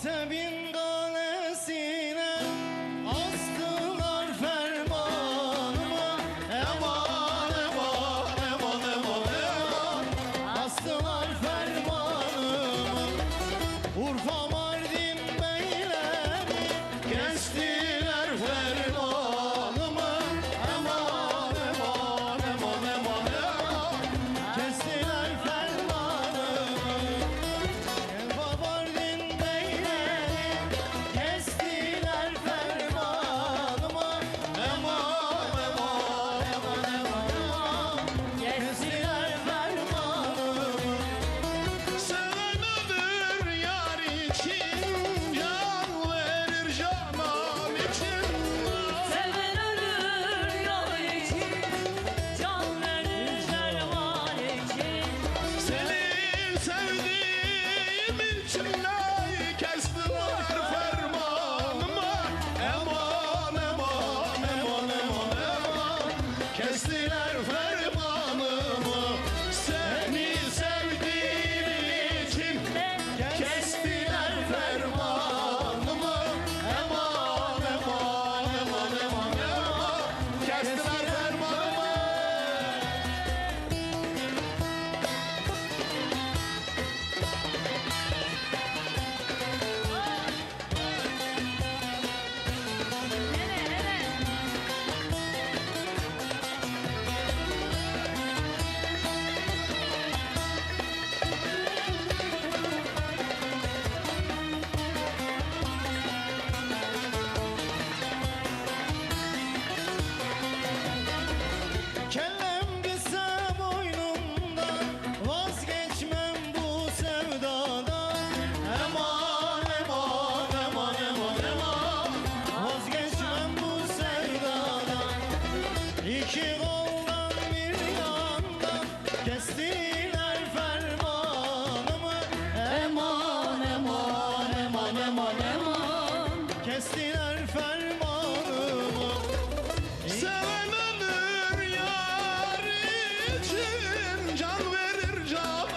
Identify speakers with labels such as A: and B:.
A: Antep'in kalesine astılar fermanımı Eman eman eman eman. Eman astılar fermanımı Urfa İki koldan bir yandan kestiler fermanımı. Eman eman eman eman eman. Kestiler fermanımı.
B: Seven ömür yar için can verir
A: can